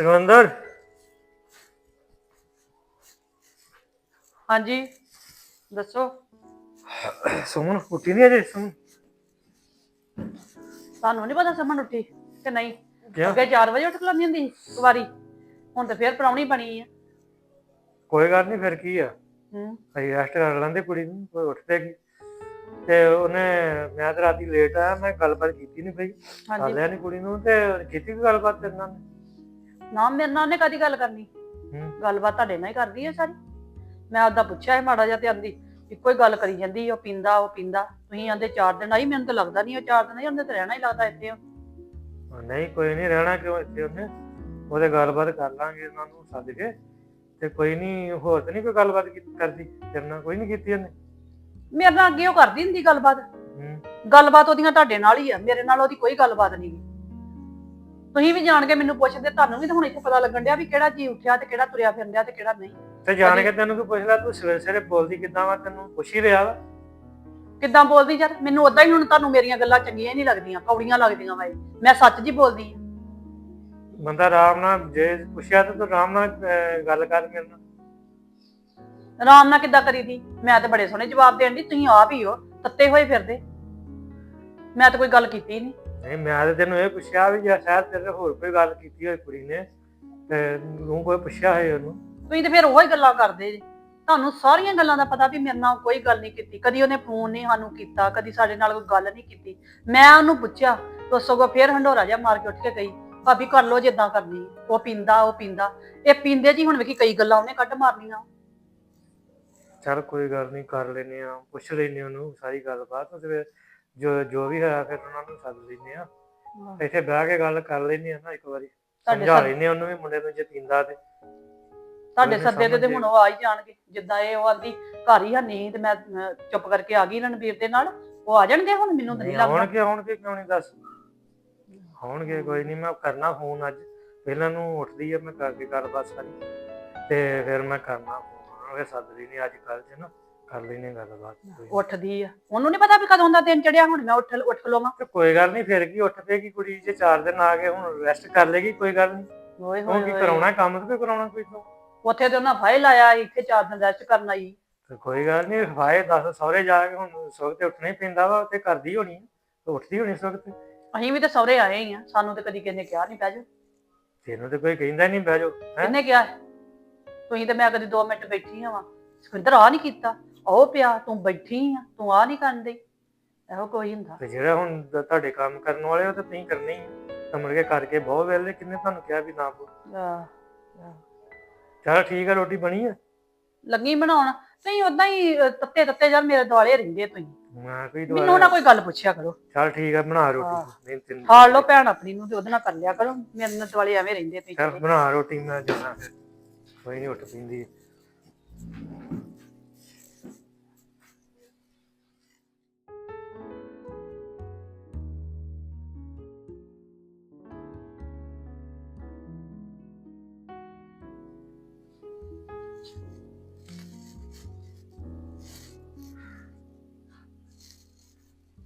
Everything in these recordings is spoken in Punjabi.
ਸੁਖਵਿੰਦਰ ਹਾਂਜੀ ਦੱਸੋ। ਸੁਮਨ ਉੱਠੀ ਨਹੀਂ ਅਜੇ? ਸੁਮਨ? ਤੁਹਾਨੂੰ ਨਹੀਂ ਪਤਾ ਸਮਨ ਉੱਠੀ ਕਿ ਨਹੀਂ? ਅੱਗੇ 4 ਵਜੇ ਉੱਠ ਖਲਾਉਂਦੀ ਹੁੰਦੀ ਸੀ ਇੱਕ ਵਾਰੀ। ਹੁਣ ਤਾਂ ਫੇਰ ਪ੍ਰਾਹੁਣੀ ਬਣੀ ਆ। ਕੋਈ ਗੱਲ ਨਹੀਂ ਫਿਰ ਕੀ ਆ? ਹੂੰ। ਅਸੀਂ ਰੈਸਟ ਕਰ ਲੈਂਦੇ ਕੁੜੀ ਨੂੰ ਕੋਈ ਉੱਠ ਪਏਗੀ ਤੇ ਉਹਨੇ ਮੈਂ ਤਾਂ ਰਾਤੀ ਲੇਟ ਆਇਆ ਮੈਂ ਗੱਲਬਾਤ ਕੀਤੀ ਨਹੀਂ ਪਈ ਹਾਂਜੀ। ਲਿਆ ਨਹੀਂ ਕੁੜੀ ਨੂੰ ਤੇ ਕੀਤੀ ਗੱਲਬਾਤ ਤੇਰੇ ਨਾਲ? ਨਾ ਮੇਰੇ ਨਾਲ ਉਹਨੇ ਕਦੀ ਗੱਲ ਕਰਨੀ? ਹੂੰ। ਗੱਲਬਾਤ ਤੁਹਾਡੇ ਨਾਲ ਹੀ ਕਰਦੀ ਹੈ ਸਾਰੀ। ਮੈਂ ਆਪਦਾ ਪੁੱਛਿਆ ਸੀ ਮਾੜਾ ਜਿਹਾ ਤੇ ਆਂਦੀ ਇੱਕੋ ਹੀ ਗੱਲ ਕਰੀ ਜਾਂਦੀ ਉਹ ਪੀਂਦਾ ਉਹ ਪੀਂਦਾ। ਤੁਸੀਂ ਆਂਦੇ 4 ਦਿਨ ਆਈ ਮੈਨੂੰ ਤਾਂ ਲੱਗਦਾ ਨਹੀਂ ਉਹ 4 ਦਿਨ ਆਈ ਉਹਨੇ ਤਾਂ ਰਹਿਣਾ ਹੀ ਲੱਗਦਾ ਇੱਥੇ ਉਹ। ਨਹੀਂ ਕੋਈ ਨਹੀਂ ਰਹਿਣਾ ਕਿਉਂ ਇੱਥੇ ਉਹਨੇ? ਉਹਦੇ ਗੱਲਬਾਤ ਕਰ ਲਾਂਗੇ ਉਹਨਾਂ ਨੂੰ ਸੱਦ ਕੇ। ਤੇ ਕੋਈ ਨਹੀਂ ਹੋਰ ਤਾਂ ਨਹੀਂ ਕੋਈ ਗੱਲਬਾਤ ਕੀਤੀ- ਕਰਦੀ? ਤੇਰੇ ਨਾਲ ਕੋਈ ਨਹੀਂ ਕੀਤੀ ਉਹਨੇ? ਮੇਰੇ ਨਾਲ ਅੱਗੇ ਉਹ ਕਰਦੀ ਹੁੰਦੀ ਗੱਲਬਾਤ। ਹੂੰ। ਗੱਲਬਾਤ ਉਹਦੀਆਂ ਤੁਹਾਡੇ ਨਾਲ ਹੀ ਆ ਮੇਰੇ ਨਾਲ ਉਹਦੀ ਕੋਈ ਗੱਲਬਾਤ ਨਹੀਂ ਤੁਸੀਂ ਵੀ ਜਾਣ ਕੇ ਮੈਨੂੰ ਪੁੱਛਦੇ ਤੁਹਾਨੂੰ ਵੀ ਤਾਂ ਹੁਣ ਇੱਥੇ ਪਤਾ ਲੱਗਣ ਡਿਆ ਵੀ ਕਿਹੜਾ ਜੀ ਉੱਠਿਆ ਤੇ ਕਿਹੜਾ ਤੁਰਿਆ ਫਿਰਨ ਡਿਆ ਤੇ ਕਿਹੜਾ ਨਹੀਂ। ਤੇ ਜਾਣ ਕੇ ਤੈਨੂੰ ਕੋਈ ਪੁੱਛਦਾ ਤੂੰ ਸਵੇਰੇ ਸਵੇਰੇ ਬੋਲਦੀ ਕਿੱਦਾਂ ਵਾ ਤੈਨੂੰ ਪੁੱਛ ਹੀ ਰਿਹਾ ਵਾ। ਕਿੱਦਾਂ ਬੋਲਦੀ ਯਾਰ? ਮੈਨੂੰ ਉਦਾਂ ਹੀ ਹੁਣ ਤੁਹਾਨੂੰ ਮੇਰੀਆਂ ਗੱਲਾਂ ਚੰਗੀਆਂ ਹੀ ਨਹੀਂ ਲੱਗਦੀਆਂ ਕੌੜੀਆਂ ਲੱਗਦੀਆਂ ਵਾਏ ਮੈਂ ਸੱਚ ਜੀ ਬੋਲਦੀ ਆ। ਬੰਦਾ ਆਰਾਮ ਨਾਲ ਜੇ ਪੁੱਛਿਆ ਤਾਂ ਤੂੰ ਆਰਾਮ ਨਾਲ ਅਹ, ਗੱਲ ਕਰ ਮੇਰੇ ਨਾਲ। ਆਰਾਮ ਨਾਲ ਕਿੱਦਾਂ ਕਰੀਦੀ ਮੈਂ ਤੇ ਬੜੇ ਸੋਹਣੇ ਜਵਾਬ ਦੇਣ ਦੀ ਤੁਸੀਂ ਆਪ ਹੀ ਹੋ ਤੱਤੇ ਹੋਏ ਫਿਰਦੇ। ਮੈਂ ਤਾਂ ਕੋਈ ਗੱਲ ਕੀਤੀ ਹੀ ਨਹੀਂ। ਨਹੀਂ ਮੈਂ ਤਾਂ ਤੈਨੂੰ ਇਹ ਪੁੱਛਿਆ ਵੀ ਜੇ ਸ਼ਾਇਦ ਤੇਰੇ ਹੋਰ ਕੋਈ ਗੱਲ ਕੀਤੀ ਹੋਈ ਕੁੜੀ ਨੇ ਤੇ ਤੂੰ ਕੋਈ ਪੁੱਛਿਆ ਹੈ ਉਹਨੂੰ? ਤੁਸੀਂ ਤੇ ਫਿਰ ਉਹੀ ਗੱਲਾਂ ਕਰਦੇ ਜੀ। ਤੁਹਾਨੂੰ ਸਾਰੀਆਂ ਗੱਲਾਂ ਦਾ ਪਤਾ ਵੀ ਮੇਰੇ ਨਾਲ ਕੋਈ ਗੱਲ ਨਹੀਂ ਕੀਤੀ। ਕਦੀ ਉਹਨੇ ਫੋਨ ਨਹੀਂ ਸਾਨੂੰ ਕੀਤਾ ਕਦੀ ਸਾਡੇ ਨਾਲ ਕੋਈ ਗੱਲ ਨਹੀਂ ਕੀਤੀ। ਮੈਂ ਉਹਨੂੰ ਪੁੱਛਿਆ ਤਾਂ ਸਗੋਂ ਫੇਰ ਹੰਡੋਰਾ ਜਿਹਾ ਮਾਰ ਕੇ ਉੱਠ ਕੇ ਗਈ। ਭਾਬੀ ਕਰ ਲੋ ਜਿੱਦਾਂ ਕਰਨੀ। ਉਹ ਪੀਂਦਾ ਉਹ ਪੀਂਦਾ। ਇਹ ਪੀਂਦੇ ਜੀ ਹੁਣ ਵੇਖੀ ਕਈ ਗੱਲਾਂ ਉਹਨੇ ਕੱਢ ਮਾਰਨੀਆਂ। ਚੱਲ ਕੋਈ ਗੱਲ ਨਹੀਂ ਕਰ ਲੈਨੇ ਆ ਪੁੱਛ ਲੈਨੇ ਉਹਨੂੰ ਸਾਰੀ ਗੱਲਬਾਤ। ਤੇ ਫਿਰ ਜੋ ਜੋ ਵੀ ਹੋਇਆ ਫਿਰ ਉਹਨਾਂ ਨੂੰ ਸੱਦ ਲੈਨੇ ਆ ਇੱਥੇ ਬਹਿ ਕੇ ਗੱਲ ਕਰ ਲੈਨੇ ਆ ਨਾ ਇੱਕ ਵਾਰੀ। ਤੁਹਾਡੇ ਸਮਝਾ ਸੱਦ- ਲੈਨੇ ਉਹਨੂੰ ਵੀ ਮੁੰਡੇ ਨੂੰ ਜੇ ਪੀਂਦਾ ਤੇ। ਤੁਹਾਡੇ ਉਹਨੇ ਸੱਦੇ ਤੇ ਤੇ ਸਮਝ ਹੁਣ ਉਹ ਆ ਹੀ ਜਾਣਗੇ। ਜਿੱਦਾਂ ਇਹ ਉਹ ਆਂਦੀ ਘਰ ਹੀ ਹੈ ਨਹੀਂ ਤੇ ਮੈਂ ਚੁੱਪ ਕਰਕੇ ਆ ਗਈ ਰਣਵੀਰ ਦੇ ਨਾਲ। ਉਹ ਆ ਜਾਣਗੇ ਹੁਣ ਮੈਨੂੰ ਤਾਂ ਨਹੀਂ ਲੱਗਦਾ। ਆਉਣਗੇ ਆਉਣਗੇ ਕਿਉਂ ਨਹੀਂ ਦੱਸ। ਆਉਣਗੇ ਕੋਈ ਨਹੀਂ ਮੈਂ ਕਰਨਾ ਫੋਨ ਅੱਜ। ਪਹਿਲਾਂ ਨੂੰ ਉੱਠਦੀ ਆ ਮੈਂ ਕਰਕੇ ਗੱਲਬਾਤ ਸਾਰੀ। ਤੇ ਫਿਰ ਮੈਂ ਕਰਨਾ ਫੋਨ ਉਹ ਸੱਦ ਲੈਨੇ ਅੱਜ ਕੱਲ ਚ ਨਾ। ਕਰ ਲੈਨੇ ਗੱਲਬਾਤ ਕੋਈ। ਉੱਠਦੀ ਆ। ਉਹਨੂੰ ਨਹੀਂ ਪਤਾ ਵੀ ਕਦੋਂ ਦਾ ਦਿਨ ਚੜਿਆ ਹੁਣ ਮੈਂ ਉੱਠ ਉੱਠ ਲਵਾਂ। ਤੇ ਕੋਈ ਗੱਲ ਨਹੀਂ ਫਿਰ ਕੀ ਉੱਠ ਪਏਗੀ ਕੁੜੀ ਜੇ 4 ਦਿਨ ਆ ਗਏ ਹੁਣ ਰੈਸਟ ਕਰ ਲੇਗੀ ਕੋਈ ਗੱਲ ਨਹੀਂ ਓਏ ਉਹ ਕੀ ਕਰਾਉਣਾ ਕੰਮ ਤੇ ਕੋਈ ਕਰਾਉਣਾ ਕੋਈ ਤੋਂ ਉੱਥੇ ਤੇ ਉਹਨਾਂ ਫਾਇਲ ਆਇਆ ਇੱਥੇ ਚਾਰ ਦਿਨ ਰੈਸਟ ਕਰਨ ਆਈ। ਤੇ ਕੋਈ ਗੱਲ ਨਹੀਂ ਫਾਏ ਦੱਸ ਸਹੁਰੇ ਜਾ ਕੇ ਹੁਣ ਸਵਖਤ ਤੇ ਉੱਠਣਾ ਹੀ ਪੈਂਦਾ ਵਾ ਤੇ ਕਰਦੀ ਹੋਣੀ ਆ, ਤੇ ਉੱਠਦੀ ਹੋਣੀ ਸਵਖਤ ਅਸੀਂ ਵੀ ਤੇ ਸਹੁਰੇ ਆਏ ਹੀ ਆ ਸਾਨੂੰ ਤੇ ਕਦੀ ਕਿਸੇ ਨੇ ਕਿਹਾ ਨਹੀਂ ਬਹਿ ਜਾਓ। ਤੈਨੂੰ ਤੇ ਕੋਈ ਕਹਿੰਦਾ ਨਹੀਂ ਬਹਿ ਜਾਓ ਹੈਂ? ਕਿਹਨੇ ਕਿਹਾ? ਤੁਸੀਂ ਤੇ ਮੈਂ ਕਦੀ 2 ਮਿੰਟ ਬੈਠੀ ਆ ਵਾ। ਸੁਖਿੰਦਰ ਆ ਨਹੀਂ ਕੀਤਾ। ਉਹ ਪਿਆ ਤੂੰ ਬੈਠੀ ਆ ਤੂੰ ਆ ਨਹੀਂ ਕਰਦੀ ਇਹੋ ਕੋਈ ਹੁੰਦਾ। ਤੇ ਜਿਹੜਾ ਹੁਣ ਤੁਹਾਡੇ ਕੰਮ ਕਰਨ ਵਾਲੇ ਉਹ ਤਾਂ ਤੁਸੀਂ ਕਰਨੇ ਹੀ ਆ। ਤਾਂ ਮੁੜ ਕੇ ਕਰਕੇ ਬਹੁਤ ਵੇਲੇ ਕਿੰਨੇ ਤੁਹਾਨੂੰ ਕਿਹਾ ਵੀ ਨਾ ਬੋਲ। ਆਹ, ਚਲ ਠੀਕ ਆ ਰੋਟੀ ਬਣੀ ਆ? ਲੱਗੀ ਬਣਾਉਣ। ਨਹੀਂ ਉਦਾਂ ਹੀ ਅਹ, ਤੱਤੇ ਤੱਤੇ ਯਾਰ ਮੇਰੇ ਦੁਆਲੇ ਰਹਿੰਦੇ ਤੁਸੀਂ। ਮੈਂ ਕੋਈ ਮੈਨੂੰ ਨਾ ਕੋਈ ਗੱਲ ਪੁੱਛਿਆ ਕਰੋ। ਚਲ ਠੀਕ ਆ ਬਣਾ। ਰੋਟੀ। ਨਹੀਂ ਤੈਨੂੰ ਹਾਲ ਲੋ ਭੈਣ ਆਪਣੀ ਨੂੰ ਤੇ ਉਹਦੇ ਨਾਲ ਕਰ ਲਿਆ ਕਰੋ। ਮੇਰੇ ਨਾਲ ਦੁਆਲੇ ਐਵੇਂ ਰਹਿੰਦੇ ਚੱਲ ਤੁਸੀਂ। ਬਣਾ ਰੋਟੀ ਮੈਂ ਜਾਣਾ ਫਿਰ। ਕੋਈ ਨਹੀਂ ਉੱਠ ਪਿੰਦੀ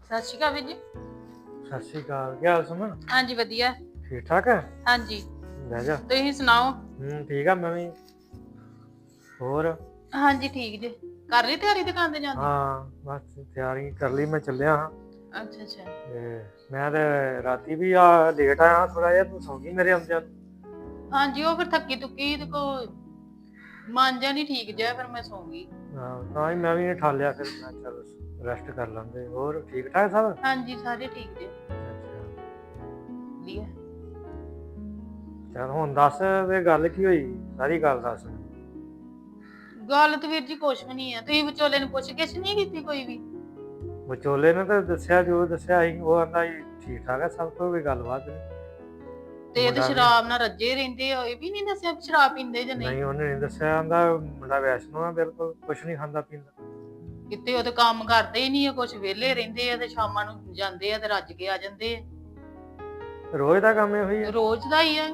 ਸਤਿ ਸ਼੍ਰੀ ਅਕਾਲ ਵੀਰ ਜੀ। ਸਤਿ ਸ਼੍ਰੀ ਅਕਾਲ ਕੀ ਹਾਲ ਸੁਮਨ? ਹਾਂਜੀ ਵਧੀਆ। ਠੀਕ ਠਾਕ ਹੈ? ਹਾਂਜੀ। ਬਹਿ ਜਾ। ਤੁਸੀਂ ਸੁਣਾਓ? ਹੂੰ ਠੀਕ ਆ ਮੈਂ ਵੀ। ਹੋਰ? ਹਾਂਜੀ ਠੀਕ ਜੀ। ਕਰ ਲਈ ਤਿਆਰੀ ਦੁਕਾਨ ਤੇ ਜਾਣ ਦੀ ਹਾਂ ਬਸ ਤਿਆਰੀ ਕਰ ਲਈ ਮੈਂ ਚੱਲਿਆ ਹਾਂ। ਅੱਛਾ ਅੱਛਾ। ਤੇ ਮੈਂ ਤੇ ਰਾਤੀ ਵੀ ਆ ਲੇਟ ਆਇਆ ਥੋੜਾ ਜਿਹਾ ਤੂੰ ਸੌਂ ਗਈ ਮੇਰੇ ਆਉਂਦਿਆਂ ਨੂੰ। ਹਾਂਜੀ ਉਹ ਫਿਰ ਥੱਕੀ ਤੁੱਕੀ ਤੇ ਕੋ ਮਨ ਜਾ ਨਹੀਂ ਠੀਕ ਜਿਹਾ ਫਿਰ ਮੈਂ ਸੌਂ ਗਈ। ਹਾਂ ਤਾਂ ਹੀ ਮੈਂ ਵੀ ਨਹੀਂ ਠਾਲਿਆ ਫਿਰ ਮੈਂ ਚੱਲ ਰੈਸਟ ਕਰ ਲਾਂਦੇ। ਹੋਰ ਠੀਕ ਠਾਕ ਸਭ? ਹਾਂਜੀ ਸਾਰੇ ਠੀਕ ਜੀ ਅੱਛਾ ਵਧੀਆ। ਚਲ ਹੁਣ ਦੱਸ ਵੀ ਗੱਲ ਕੀ ਹੋਈ? ਸਾਰੀ ਗੱਲ ਦੱਸ। ਗੱਲ ਤੇ ਵੀਰ ਜੀ ਕੁਛ ਵੀ ਨਹੀਂ ਆ। ਤੁਸੀਂ ਵਿਚੋਲੇ ਨੂੰ ਪੁੱਛ ਗਿੱਛ ਨਹੀਂ ਕੀਤੀ ਕੋਈ ਵੀ? ਵਿਚੋਲੇ ਨੇ ਤਾਂ ਦੱਸਿਆ ਜੋ ਦੱਸਿਆ ਸੀ ਉਹ ਸੀ ਠੀਕ ਠਾਕ ਹੈ ਸਭ ਕੋਈ ਗੱਲਬਾਤ ਨਹੀਂ। ਤੇ ਇਹ ਮੁੰਡਾ ਤਾਂ ਵੀ- ਸ਼ਰਾਬ ਨਾਲ ਰੱਜੇ ਰਹਿੰਦੇ ਆ ਇਹ ਵੀ ਨਹੀਂ ਦੱਸਿਆ ਵੀ ਸ਼ਰਾਬ ਪੀਂਦੇ ਜਾਂ ਨਹੀਂ? ਨਹੀਂ ਉਹਨੇ ਨਹੀਂ ਦੱਸਿਆ ਕਹਿੰਦਾ ਮੁੰਡਾ ਵੈਸ਼ਨੋ ਆ ਬਿਲਕੁਲ ਕੁਛ ਨਹੀਂ ਖਾਂਦਾ ਪੀਂਦਾ। ਕਿਤੇ ਉਹ ਤੇ ਕੰਮ ਕਰਦੇ ਹੀ ਨਹੀਂ ਆ ਕੁਛ ਵਿਹਲੇ ਰਹਿੰਦੇ ਆ ਤੇ ਸ਼ਾਮਾਂ ਨੂੰ ਜਾਂਦੇ ਆ ਤੇ ਰੱਜ ਕੇ ਆ ਜਾਂਦੇ ਆ। ਰੋਜ਼ ਦਾ ਕੰਮ ਇਹੋ ਹੀ ਆ। ਰੋਜ਼ ਦਾ ਹੀ ਆ।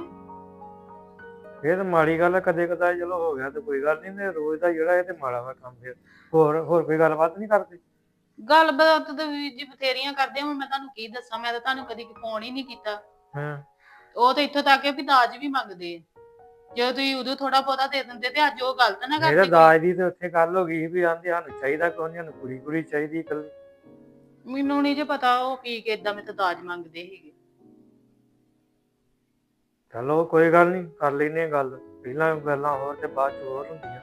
ਇਹ ਤਾਂ ਮਾੜੀ ਗੱਲ ਆ ਕਦੇ ਕਦਾ ਚਲੋ ਹੋ ਗਿਆ ਤੇ ਕੋਈ ਗੱਲ ਨਹੀਂ ਤੇ ਰੋਜ਼ ਦਾ ਜਿਹੜਾ ਇਹ ਤੇ ਮਾੜਾ ਵਾ ਕੰਮ ਫਿਰ। ਹੋਰ ਹੋਰ ਕੋਈ ਗੱਲਬਾਤ ਨਹੀਂ ਕਰਦੇ? ਗੱਲਬਾਤ ਤਾਂ ਵੀਰ ਜੀ ਬਥੇਰੀਆਂ ਕਰਦੇ ਆ, ਹੁਣ ਮੈਂ ਤੁਹਾਨੂੰ ਕੀ ਦੱਸਾਂ ਮੈਂ ਤਾਂ ਤੁਹਾਨੂੰ ਕਦੀ ਫੋਨ ਹੀ ਨਹੀਂ ਕੀਤਾ। ਹਾਂ। ਉਹ ਤਾਂ ਇੱਥੋਂ ਤੱਕ ਹੈ ਵੀ ਦਾਜ ਵੀ ਮੰਗਦੇ ਆ। ਜੇ ਤੁਸੀਂ ਉਦੋਂ ਥੋੜਾ ਬਹੁਤਾ ਦੇ ਦਿੰਦੇ ਤੇ ਅੱਜ ਉਹ ਗਲਤ ਨਾ ਮੇਰੇ ਕਰਦੇ। ਦਾਜ ਦੀ ਤੇ ਉੱਥੇ ਗੱਲ ਹੋ ਗਈ ਸੀ ਵੀ ਆਂਦੇ ਸਾਨੂੰ ਚਾਹੀਦਾ ਕੋਈ ਨਹੀਂ ਕੁੜੀ ਕੁੜੀ ਚਾਹੀਦੀ ਇਕੱਲੀ। ਮੈਨੂੰ ਨਹੀਂ ਜੇ ਪਤਾ ਉਹ ਪੀ ਕੇ ਇਦਾਂ ਤੋਂ ਦਾਜ ਮੰਗਦੇ ਸੀਗੇ। ਚਲੋ ਕੋਈ ਗੱਲ ਨਹੀਂ ਕਰ ਲੈਨੇ ਗੱਲ। ਪਹਿਲਾਂ ਗੱਲਾਂ ਹੋਰ ਤੇ ਬਾਅਦ ਚ ਹੋਰ ਹੁੰਦੀਆਂ।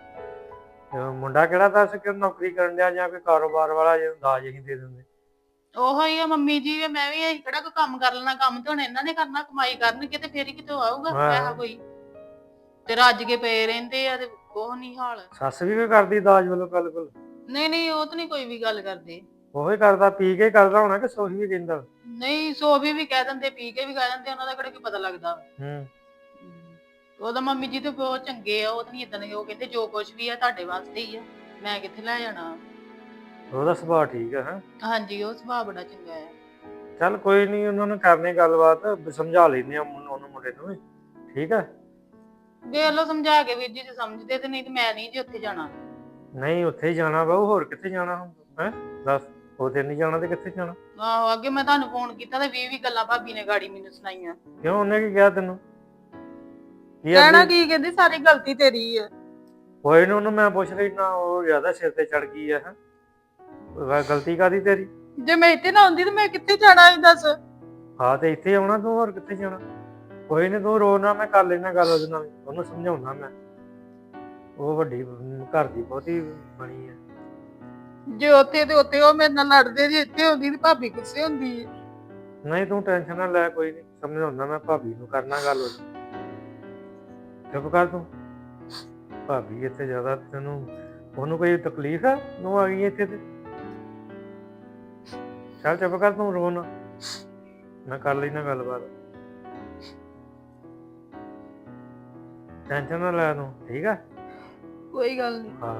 ਤੇ ਮੁੰਡਾ ਕਿਹੜਾ ਦੱਸ ਕਿ ਨੌਕਰੀ ਕਰਨ ਡਿਆ ਜਾਂ ਕੋਈ ਕਾਰੋਬਾਰ ਵਾਲਾ ਜੇ ਦਾਜ ਹੀ ਦੇ ਦਿੰਦੇ? ਉਹੋ ਹੀ ਆ ਮੰਮੀ ਜੀ ਵੀ ਮੈਂ ਵੀ ਅਸੀਂ ਕਿਹੜਾ ਕੋਈ ਕੰਮ ਕਰ ਲੈਣਾ ਕੰਮ ਤੇ ਹੁਣ ਇਹਨਾਂ ਨੇ ਕਰਨਾ ਕਮਾਈ ਕਰਨਗੇ ਤੇ ਫੇਰ ਹੀ ਕਿਤੇ ਆਊਗਾ ਹਾਂ। ਪੈਸਾ ਕੋਈ। ਤੇ ਰੱਜ ਕੇ ਪਏ ਰਹਿੰਦੇ ਆ ਤੇ ਉਹ ਨਹੀਂ ਹਾਲ। ਸੱਸ ਵੀ ਕੋਈ ਕਰਦੀ ਦਾਜ ਵੱਲੋਂ ਗੱਲ ਕੋਲ ਨਹੀਂ ਨਹੀਂ ਉਹ ਤਾਂ ਨਹੀਂ ਕੋਈ ਵੀ ਗੱਲ ਕਰਦੇ। ਉਹ ਹੀ ਕਰਦਾ ਪੀ ਕੇ ਕਰਦਾ ਹੋਣਾ ਕਿ ਸੋਹੀ ਵੀ ਕਹਿੰਦਾ? ਨਹੀਂ ਸੋਭੀ ਵੀ ਕਹਿ ਦਿੰਦੇ ਪੀ ਕੇ ਵੀ ਕਹਿ ਦਿੰਦੇ ਉਹਨਾਂ ਦਾ ਕਿਹੜਾ ਕੀ ਪਤਾ ਲੱਗਦਾ। ਹੂੰ। ਉਹਦਾ ਮੰਮੀ ਜੀ ਤੇ ਬਹੁਤ ਚੰਗੇ ਆ ਉਹ ਤਾਂ ਨਹੀਂ ਇਦਾਂ ਦੇ ਉਹ ਕਹਿੰਦੇ ਜੋ ਕੁਝ ਵੀ ਆ ਤੁਹਾਡੇ ਵਾਸਤੇ ਹੀ ਆ ਮੈਂ ਕਿੱਥੇ ਲੈ ਜਾਣਾ। ਉਹਦਾ ਸੁਭਾਅ ਠੀਕ ਹੈ ਹੈਂ? ਹਾਂਜੀ ਉਹ ਸੁਭਾਅ ਬੜਾ ਚੰਗਾ ਹੈ ਚੱਲ ਕੋਈ ਨਹੀਂ ਉਹਨਾਂ ਨੂੰ ਕਰਨੀ ਗੱਲਬਾਤ ਸਮਝਾ ਲੈਨੇ ਆ ਮੁੰ- ਉਹਨੂੰ ਮੁੰਡੇ ਨੂੰ ਵੀ। ਠੀਕ ਹੈ ਵੇਖ ਲਓ ਸਮਝਾ ਕੇ ਵੀਰ ਜੀ ਜੇ ਸਮਝਦੇ ਤੇ ਨਹੀਂ ਤੇ ਮੈਂ ਨਹੀਂ ਜੀ ਉੱਥੇ ਜਾਣਾ। ਨਹੀਂ ਉੱਥੇ ਹੀ ਜਾਣਾ ਬਾਊ ਹੋਰ ਕਿੱਥੇ ਜਾਣਾ ਹੈ? ਦੱਸ ਉਹਦੇ ਨਹੀਂ ਜਾਣਾ ਤੇ ਕਿੱਥੇ ਜਾਣਾ? ਆਹੋ ਅੱਗੇ ਮੈਂ ਤੁਹਾਨੂੰ ਫੋਨ ਕੀਤਾ ਤੇ 20 20 ਗੱਲਾਂ ਭਾਬੀ ਨੇ ਗਾੜੀ ਮੈਨੂੰ ਸੁਣਾਈਆਂ। ਕਿਉਂ ਉਹਨੇ ਕੀ ਕਿਹਾ ਤੈਨੂੰ? ਕੀ ਕਹਿਣਾ? ਕੀ ਕਹਿੰਦੀ ਸਾਰੀ ਗਲਤੀ ਤੇਰੀ ਹੈ ਕੋਈ ਨੂੰ ਉਹਨੂੰ ਮੈਂ ਪੁੱਛ ਰਹੀ ਨਾ ਉਹ ਜ਼ਿਆਦਾ ਸਿਰ ਤੇ ਚੜ ਗਈ ਹੈ ਹੈਂ। ਉਹ ਗਲਤੀ ਕਾਦੀ ਤੇਰੀ? ਜੇ ਮੈਂ ਇੱਥੇ ਨਾ ਹੁੰਦੀ ਤਾਂ ਮੈਂ ਕਿੱਥੇ ਜਾਣਾ ਇਹ ਦੱਸ? ਹਾਂ ਤੇ ਇੱਥੇ ਆਉਣਾ ਤੂੰ ਹੋਰ ਕਿੱਥੇ ਜਾਣਾ? ਕੋਈ ਨਹੀਂ ਤੂੰ ਰੋ ਨਾ ਮੈਂ ਕਰ ਲੈਣਾ ਗੱਲ ਉਹਦੇ ਨਾਲ ਉਹਨੂੰ ਸਮਝਾਉਣਾ ਮੈਂ। ਉਹ ਵੱਡੀ ਘਰ ਦੀ ਬਹੁਤੀ ਬਣੀ ਹੈ ਜੇ ਉੱਥੇ ਤੇ ਉੱਥੇ ਉਹ ਮੇਰੇ ਨਾਲ ਲੜਦੇ ਜੇ ਇੱਥੇ ਹੁੰਦੀ ਤੇ ਭਾਬੀ ਗੁੱਸੇ ਹੁੰਦੀ ਹੈ ਨਹੀਂ ਤੂੰ ਟੈਨਸ਼ਨ ਨਾ ਲੈ ਕੋਈ ਨਹੀਂ ਸਮਝਾਉਣਾ ਮੈਂ ਭਾਬੀ ਨੂੰ ਕਰਨਾ ਗੱਲ ਉਹਦੀ ਚੁੱਪ ਕਰ ਤੂੰ। ਭਾਬੀ ਇੱਥੇ ਜ਼ਿਆਦਾ ਤੈਨੂੰ ਉਹਨੂੰ ਕੋਈ ਤਕਲੀਫ ਹੈ ਨੂੰ ਆ ਗਈ ਇੱਥੇ ਤੇ। ਚੱਲ ਚੁੱਪ ਕਰ ਤੂੰ ਰੋ ਨਾ ਮੈਂ ਕਰ ਲੈਣਾ ਗੱਲਬਾਤ। ਟੈਨਸ਼ਨ ਨਾ ਲੈ ਤੂੰ ਠੀਕ ਹੈ ਕੋਈ ਗੱਲ ਨਹੀਂ। ਹਾਂ।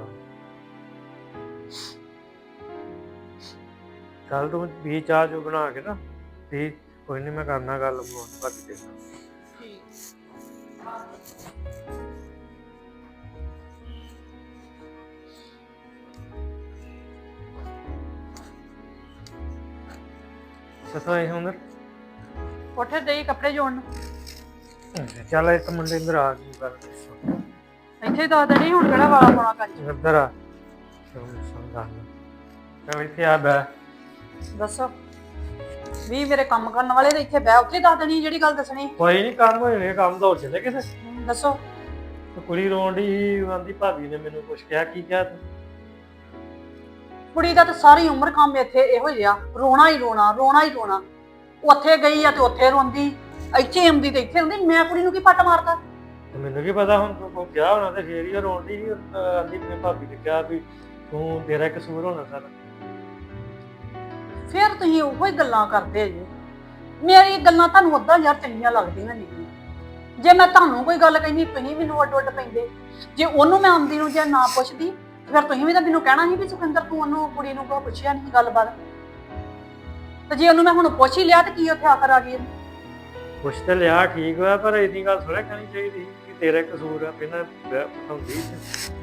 ਚੱਲ ਤੂੰ ਵੀ ਚਾਹ ਚੂ ਬਣਾ ਕੇ ਨਾ ਤੇ ਕੋਈ ਨਹੀਂ ਮੈਂ ਕਰਨਾ ਗੱਲ ਭਾਬੀ ਦੇ ਇਹ ਹੁੰਦਰ ਕੋਠੇ ਦੇ ਕੱਪੜੇ ਜੋੜਨ। ਚੱਲ ਇੱਕ ਮੁੰਡੇ ਅੰਦਰ ਆ ਗਈ ਗੱਲ। ਇੱਥੇ ਹੀ ਦੱਸ ਦੇਣੀ ਹੁਣ ਕਿਹੜਾ ਵਾਲਾ ਪਾਉਣਾ ਕੰਜ ਇੱਧਰ ਆ। ਸਮਝਾਣਾ ਮੈਂ ਇੱਥੇ ਆ ਬੈ ਦੱਸੋ। ਵੀ ਮੇਰੇ ਕੰਮ ਕਰਨ ਵਾਲੇ ਤੇ ਇੱਥੇ ਬਹਿ ਉੱਥੇ ਦੱਸ ਦੇਣੀ ਜਿਹੜੀ ਗੱਲ ਦੱਸਣੀ। ਕੋਈ ਨਹੀਂ ਕੰਮ ਹੋਏ ਕੰਮ ਹੋ ਚੱਲੇ ਕਿਸੇ। ਦੱਸੋ। ਤੇ ਕੁੜੀ ਰੋਣ ਦੀ ਆਂਦੀ ਭਾਬੀ ਨੇ ਮੈਨੂੰ ਕੁਝ ਕਿਹਾ ਕੀ ਕਿਹਾ ਤੂੰ? ਕੁੜੀ ਦਾ ਤਾਂ ਸਾਰੀ ਉਮਰ ਕੰਮ ਇੱਥੇ ਇਹੋ ਹੀ ਆ ਰੋਣਾ ਹੀ ਰੋਣਾ ਰੋਣਾ ਹੀ ਰੋਣਾ। ਉੱਥੇ ਗਈ ਆ ਤੇ ਉੱਥੇ ਰੋਂਦੀ। ਇੱਥੇ ਆਉਂਦੀ ਤੇ ਇੱਥੇ ਆਉਂਦੀ ਮੈਂ ਕੁੜੀ ਨੂੰ ਕੀ ਪੱਟ ਮਾਰਦਾ ਤੇ ਮੈਨੂੰ ਕੀ ਪਤਾ ਹੁਣ ਤੂੰ ਕਿਹਾ ਹੋਣਾ ਤੇ ਫੇਰ ਹੀ ਉਹ ਰੋਣ ਦੀ ਆਂਦੀ ਮੇਰੇ ਭਾਬੀ ਨੇ ਕਿਹਾ ਵੀ ਤੂੰ ਤੇਰਾ ਕਸੂਰ ਹੋਣਾ ਸਾਰਾ। ਫਿਰ ਤੁਸੀਂ ਉਹੋ ਹੀ ਗੱਲਾਂ ਕਰਦੇ ਜੀ। ਮੇਰੀ ਗੱਲਾਂ ਤੁਹਾਨੂੰ ਉਦਾਂ ਯਾਰ ਚੰਗੀਆਂ ਲੱਗਦੀਆਂ ਨਹੀਂ। ਜੇ ਮੈਂ ਤੁਹਾਨੂੰ ਕੋਈ ਗੱਲ ਕਹਿੰਦੀ ਤੁਸੀਂ ਮੈਨੂੰ ਅੱਡ ਅੱਡ ਪੈਂਦੇ। ਜੇ ਉਹਨੂੰ ਮੈਂ ਆਉਂਦੀ ਨੂੰ ਜੇ ਨਾ ਪੁੱਛਦੀ ਫਿਰ ਤੁਸੀਂ ਵੀ ਤਾਂ ਮੈਨੂੰ ਕਹਿਣਾ ਸੀ ਵੀ ਸੁਖਿੰਦਰ ਤੂੰ ਉਹਨੂੰ ਕੁੜੀ ਨੂੰ ਕੋ ਪੁੱਛਿਆ ਨਹੀਂ ਗੱਲਬਾਤ। ਤੇ ਜੇ ਉਹਨੂੰ ਮੈਂ ਹੁਣ ਪੁੱਛ ਹੀ ਲਿਆ ਤੇ ਕੀ ਉੱਥੇ ਆਖਰ ਆ ਗਈ ਇਹਨੂੰ? ਕੁਛ ਤੇ ਲਿਆ ਠੀਕ ਹੋਇਆ ਪਰ ਇੰਨੀ ਗੱਲ ਥੋੜਾ ਕਹਿਣੀ ਚਾਹੀਦੀ ਸੀ ਕਿ ਤੇਰਾ ਕਸੂਰ ਆ ਪਹਿਲਾਂ ਹੁੰਦੀ